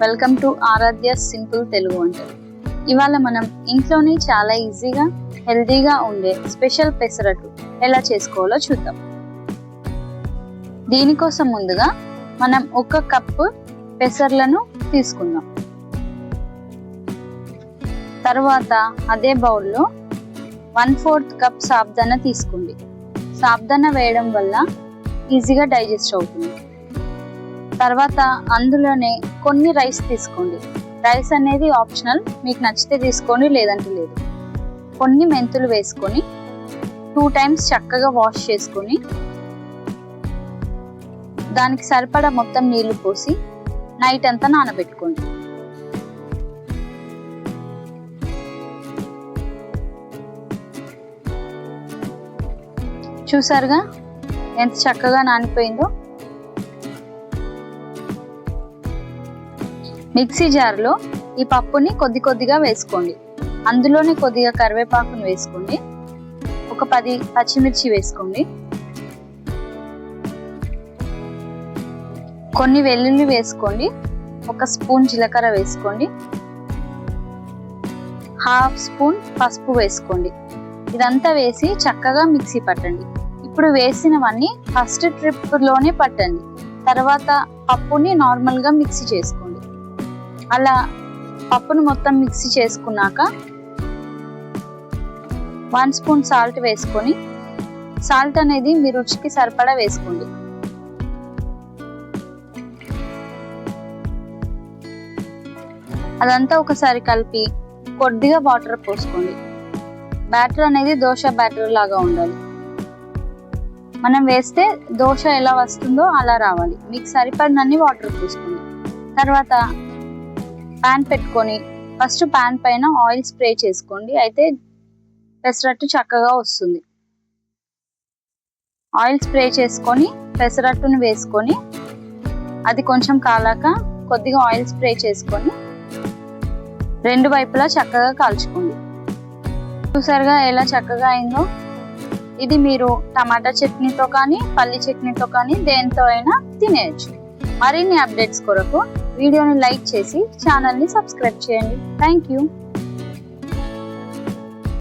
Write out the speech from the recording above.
Welcome to Aradhya simple Telugu వంటలు ఇవాళ మనం ఇంట్లోనే చాలా ఈజీగా హెల్దీగా ఉండే స్పెషల్ పెసరట్టు ఎలా చేసుకోవాలో చూద్దాం. దీనికోసం ముందుగా మనం ఒక కప్పు పెసర్లను తీసుకుందాం. తర్వాత అదే బౌల్లో వన్ ఫోర్త్ కప్ సాబ్దాన తీసుకోండి. సాబ్దాన వేయడం వల్ల ఈజీగా డైజెస్ట్ అవుతుంది. తర్వాత అందులోనే కొన్ని రైస్ తీసుకోండి. రైస్ అనేది ఆప్షనల్ మీకు నచ్చితే తీసుకోండి లేదంటే లేదు. కొన్ని మెంతులు వేసుకొని టూ టైమ్స్ చక్కగా వాష్ చేసుకొని దానికి సరిపడా మొత్తం నీళ్ళు పోసి నైట్ అంతా నానబెట్టుకోండి. చూసారుగా? ఎంత చక్కగా నానిపోయిందో? మిక్సీ జార్లో ఈ పప్పుని కొద్ది కొద్దిగా వేసుకోండి. అందులోనే కొద్దిగా కరివేపాకును వేసుకోండి. ఒక పది పచ్చిమిర్చి వేసుకోండి. కొన్ని వెల్లుల్లి వేసుకోండి. ఒక స్పూన్ జీలకర్ర వేసుకోండి. హాఫ్ స్పూన్ పసుపు వేసుకోండి. ఇదంతా వేసి చక్కగా మిక్సీ పట్టండి. ఇప్పుడు వేసినవన్నీ ఫస్ట్ ట్రిప్లోనే పట్టండి. తర్వాత పప్పుని నార్మల్గా మిక్సీ చేసుకోండి. అలా పప్పును మొత్తం మిక్సీ చేసుకున్నాక వన్ స్పూన్ సాల్ట్ వేసుకొని సాల్ట్ అనేది మీ రుచికి సరిపడా వేసుకోండి. అదంతా ఒకసారి కలిపి కొద్దిగా వాటర్ పోసుకోండి. బ్యాటర్ అనేది దోశ బ్యాటర్ లాగా ఉండాలి. మనం వేస్తే దోశ ఎలా వస్తుందో అలా రావాలి. మీకు సరిపడినన్ని వాటర్ పోసుకోండి. తర్వాత ప్యాన్ పెట్టుకొని ఫస్ట్ ప్యాన్ పైన ఆయిల్ స్ప్రే చేసుకోండి. అయితే పెసరట్టు చక్కగా వస్తుంది. ఆయిల్ స్ప్రే చేసుకొని పెసరట్టును వేసుకొని అది కొంచెం కాలాక కొద్దిగా ఆయిల్ స్ప్రే చేసుకొని రెండు వైపులా చక్కగా కాల్చుకోండి. చూసారుగా ఎలా చక్కగా అయిందో? ఇది మీరు టమాటా చట్నీతో కానీ పల్లి చట్నీతో కానీ దేనితో అయినా తినేయచ్చు. మరిన్ని అప్డేట్స్ కొరకు వీడియోని లైక్ చేసి ఛానల్ని సబ్స్క్రైబ్ చేయండి. Thank you.